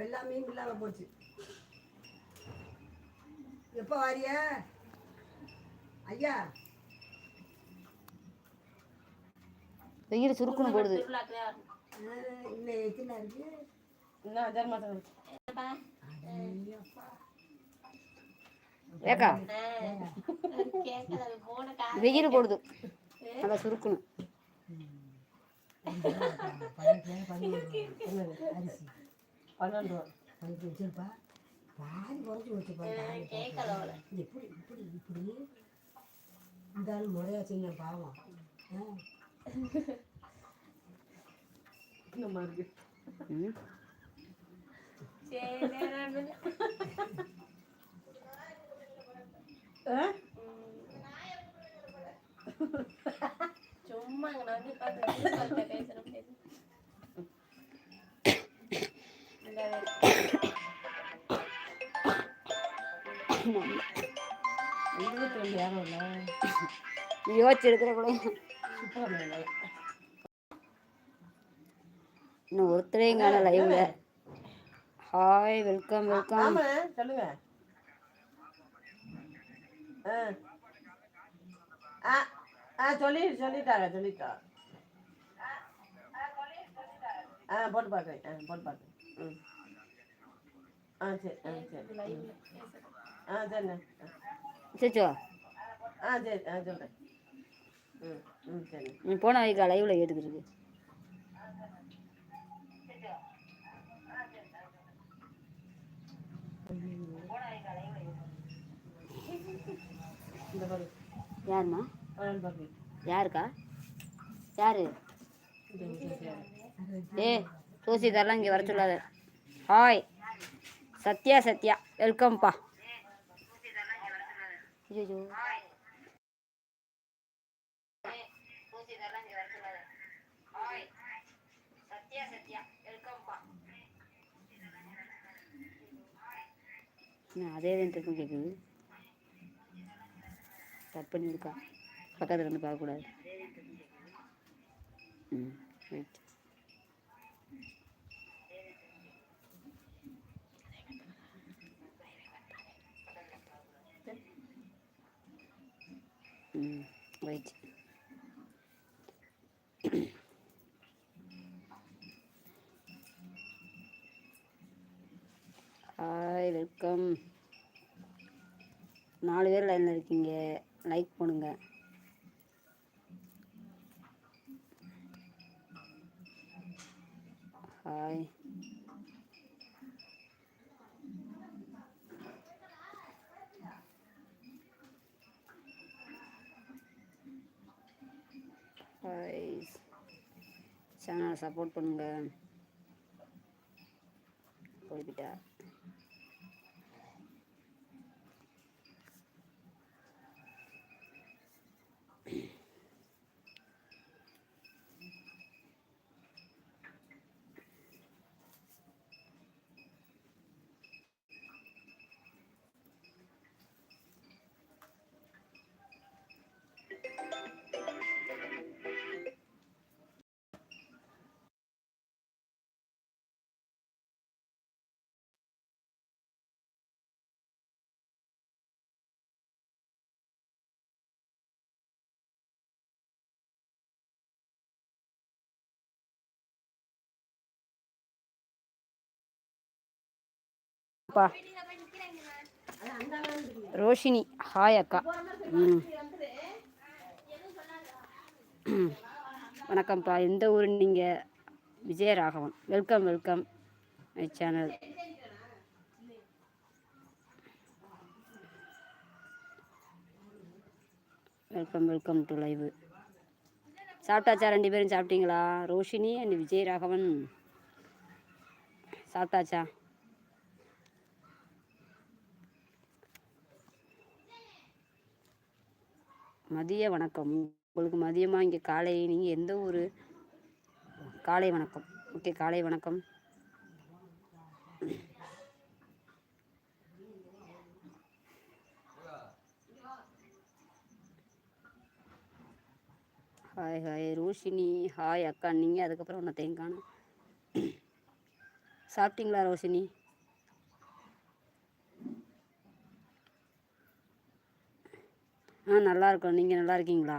வெள்ளாமையும் இல்லாமல் போச்சு. எப்போ வாரிய? ஐயா. வெயில் சுருக்குன்னு போடுது. இன்னும் எத்தனை இருக்கு? இன்னும் அஞ்சாறு மாதம். ஏக்கா. வெயில் போடுது. நல்லா சுருக்கணும். அரிசி. பன்னெண்டு ரூபா அதுக்கு வச்சிருப்பா பாதி குறைச்சி வச்சுப்பா எப்படி இப்படி இப்படி இந்த ஆள் முறையா செய்ய பாவம். இருக்கு? சும்மா நான் வந்து உட்கார்ந்து பேசுற முடியாது இருபத்தி ரெண்டு யாரும் இல்லை யோசிச்சு எடுக்கிற கூட இன்னும் ஒருத்தரையும் காண லைவ்ல ஹாய் வெல்கம் வெல்கம் சொல்லுங்க ஆ ஆ ஆ சொல்லி சொல்லிட்டாங்க. சொல்லிட்டா ஆ போட்டு பார்க்குறேன் ஆ போட்டு பார்க்குறேன் ஆ சரி ஆ சரி. ம். ஆ சரிண்ணே சச்சோ. ஆ சரி ஆ சொல்கிறேன் ம் ம் சரி. நீ போன வைக்கா லைவ்ல ஏற்றுக்கிட்டு பாரு. யாருக்கா? யாரு? ஏ சோசி தரலாம் இங்கே வர சொல்லாத. ஹாய். சத்யா சத்யா வெல்கம்ப்பா ஐயோ அதே தான் கேட்குது கட் பண்ணி இருக்கா பக்கத்தில் இருந்து பார்க்கக்கூடாது. ம் ரைட் ம் ரைட் வணக்கம். நாலு பேர் லைனில் இருக்கீங்க. லைக் பண்ணுங்க ஹாய் ஹாய் சேனலை சப்போர்ட் பண்ணுங்க. போய்கிட்டா அப்பா ரோஷினி ஹாய் அக்கா. ம். வணக்கம்ப்பா. எந்த ஊர் நீங்கள் Vijayaraghavan. Welcome welcome my channel welcome welcome to live சாப்பிட்டாச்சா? ரெண்டு பேரும் சாப்பிட்டீங்களா? ரோஷினி அண்ட் விஜயராகவன். சாப்பிட்டாச்சா? மதிய வணக்கம். உங்களுக்கு மதியமாக இங்கே காலை நீங்கள் எந்த ஊர்? காலை வணக்கம். ஓகே காலை வணக்கம். Hi hi Roshini. ஹாய் அக்கா. நீங்கள் அதுக்கப்புறம் ஒன்றத்தையும் காணும் சாப்பிட்டீங்களா ரோஷினி? ஆ நல்லா இருக்கோம் நீங்கள் நல்லா இருக்கீங்களா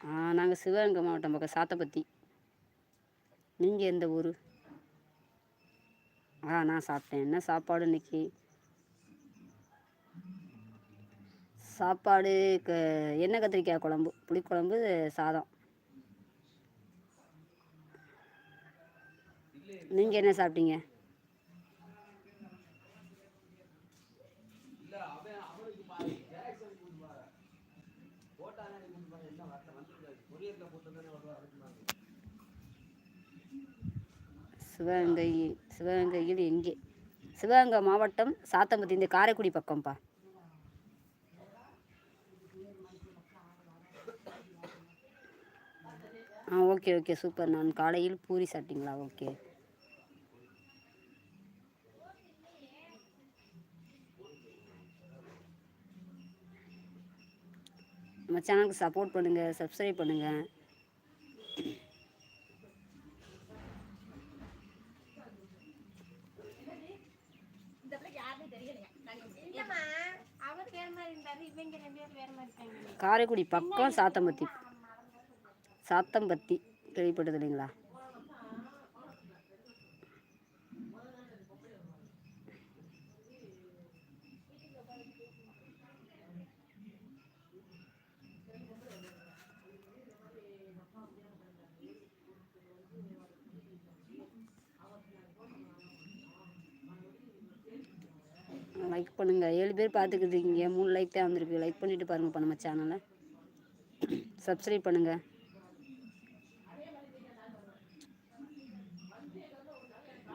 ஆ நாங்கள் சிவகங்கை மாவட்டம் பக்கம் சாத்தப்பத்தி நீங்கள் எந்த ஊர்? ஆ நான் சாப்பிட்டேன். என்ன சாப்பாடு இன்னைக்கு? சாப்பாடு க எண்ணெய் கத்திரிக்காய் குழம்பு? புளிக்குழம்பு சாதம். நீங்கள் என்ன சாப்பிட்டீங்க? சிவகங்கை சிவகங்கையில் எங்கே? சிவகங்கை மாவட்டம் சாத்தம்பதி இந்த காரைக்குடி பக்கம்ப்பா. ஆ ஓகே ஓகே சூப்பர். நான் காலையில் பூரி சாப்பிட்டீங்களா? ஓகே. நம்ம சேனலுக்கு சப்போர்ட் பண்ணுங்கள் சப்ஸ்கிரைப் பண்ணுங்கள் காரைக்குடி பக்கம் சாத்தம்பத்தி. சாத்தம்பத்தி கேள்விப்பட்டது இல்லைங்களா? லைக் பண்ணுங்கள் ஏழு பேர் பார்த்துக்கிட்டு இருக்கீங்க. மூணு லைக் தான் வந்திருக்கு. லைக் பண்ணிவிட்டு பாருங்கப்பா நம்ம சேனலை சப்ஸ்கிரைப் பண்ணுங்கள்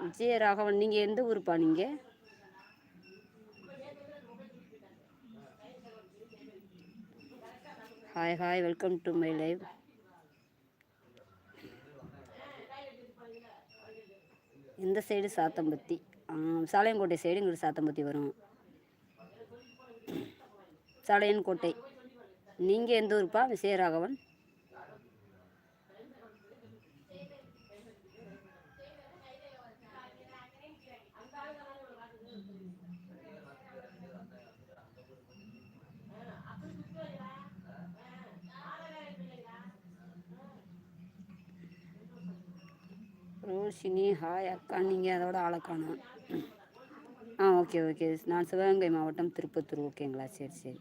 விஜய ராகவன் நீங்கள் எந்த ஊருப்பா நீங்கள் hi hi welcome to my live எந்த சைடு சாத்தம்பத்தி சாலையங்கோட்டை சைடு இங்கிட்டு சாத்தம்பத்தி வரும். சடையன்கோட்டை நீங்கள் எந்த ஊருப்பா? விஜயராகவன் ரோஷினி ஹாய் அக்கா. நீங்கள் அதோட ஆளக்கானா ஆ ஓகே ஓகே. நான் சிவகங்கை மாவட்டம் திருப்பத்தூர். ஓகேங்களா? சரி சரி.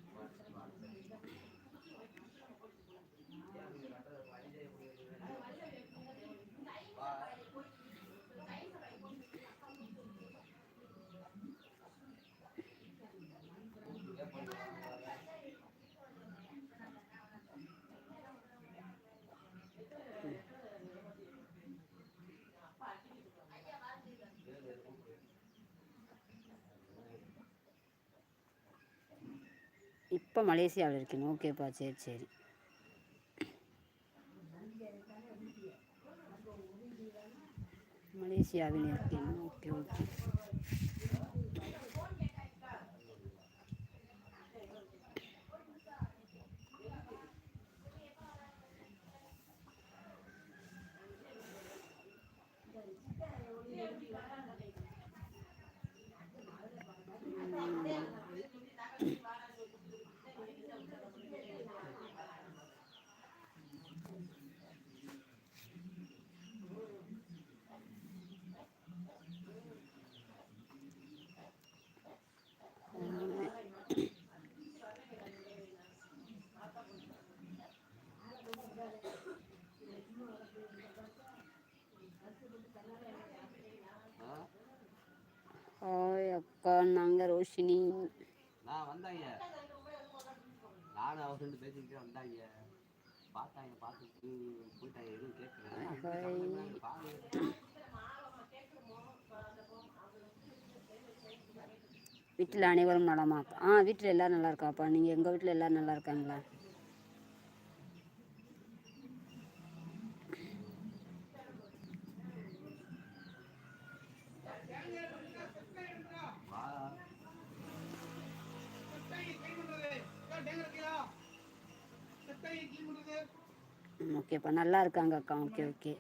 இப்போ மலேசியாவில் இருக்கணும் ஓகேப்பா சரி சரி. மலேசியாவில் இருக்கணும் ஓகே ஓகே ஹாய் அக்கா நாங்கள் ரோஷினி. நான் வந்தாங்க. நானும் அவர் ரெண்டு பேசிக்கிட்டே வந்தாங்க. பார்த்தாங்க பார்த்துட்டு போயிட்டாங்க. எதுவும் கேட்கல. வீட்டில் அனைவரும் நலமா ஆ வீட்டில் எல்லோரும் நல்லா இருக்காப்பா? நீங்கள் எங்கள் வீட்டில் எல்லோரும் நல்லா இருக்காங்களா? ஓகேப்பா நல்லா இருக்காங்க அக்கா. Okay okay.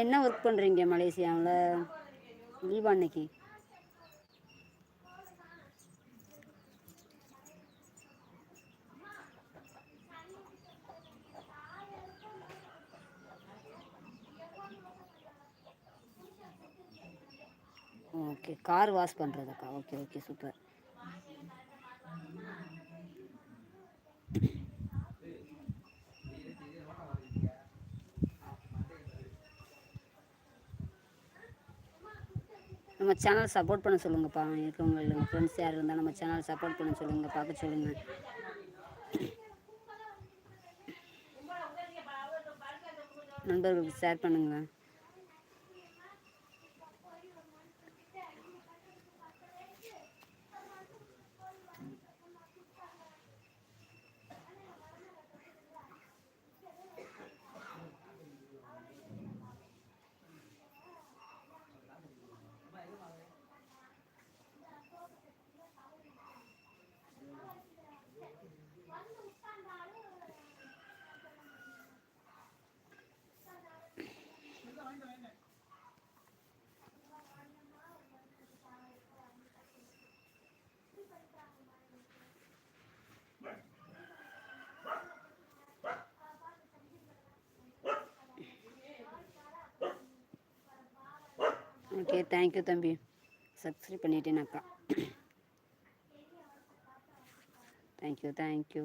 என்ன ஒர்க் பண்ணுறீங்க மலேசியாவில்? லீவா அன்னைக்கு ஓகே கார் வாஷ் பண்ணுறதுக்கா ஓகே ஓகே சூப்பர் நம்ம சேனல் சப்போர்ட் பண்ண சொல்லுங்கப்பா. இருக்கவங்க ஃப்ரெண்ட்ஸ் யார் இருந்தாலும் நம்ம சேனல் சப்போர்ட் பண்ண சொல்லுங்கள் பார்க்க சொல்லுங்கள் நண்பர்களுக்கு ஷேர் பண்ணுங்கள் ஓகே தேங்க்யூ தம்பி. Subscribe பண்ணிட்டேனாக்கா thank you thank you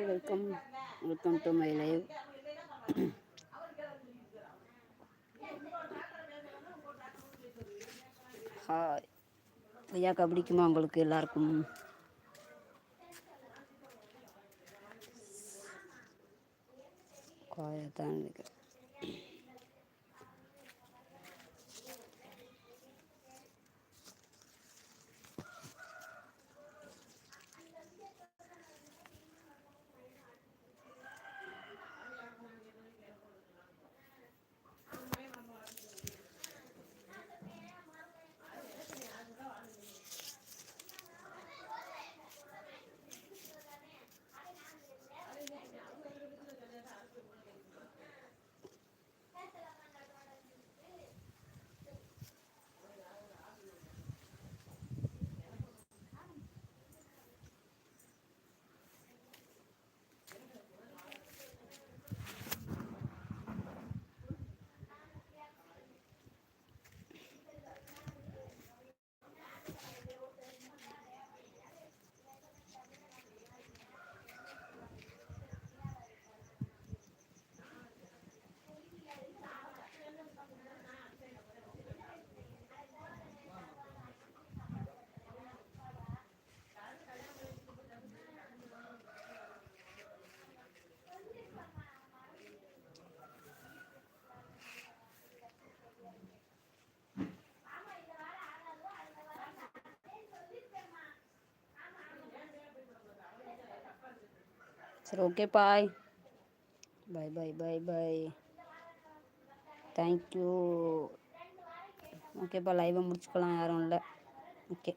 hi welcome welcome to my live hi ஐயாக்கா கபடிக்குமா உங்களுக்கு எல்லாருக்கும்? காயத்தான் நினைக்கிறேன் சரி okay bye bye bye bye bye thank you ஓகேப்பா லைவை முடிச்சுக்கலாம் யாரும் இல்லை. ஓகே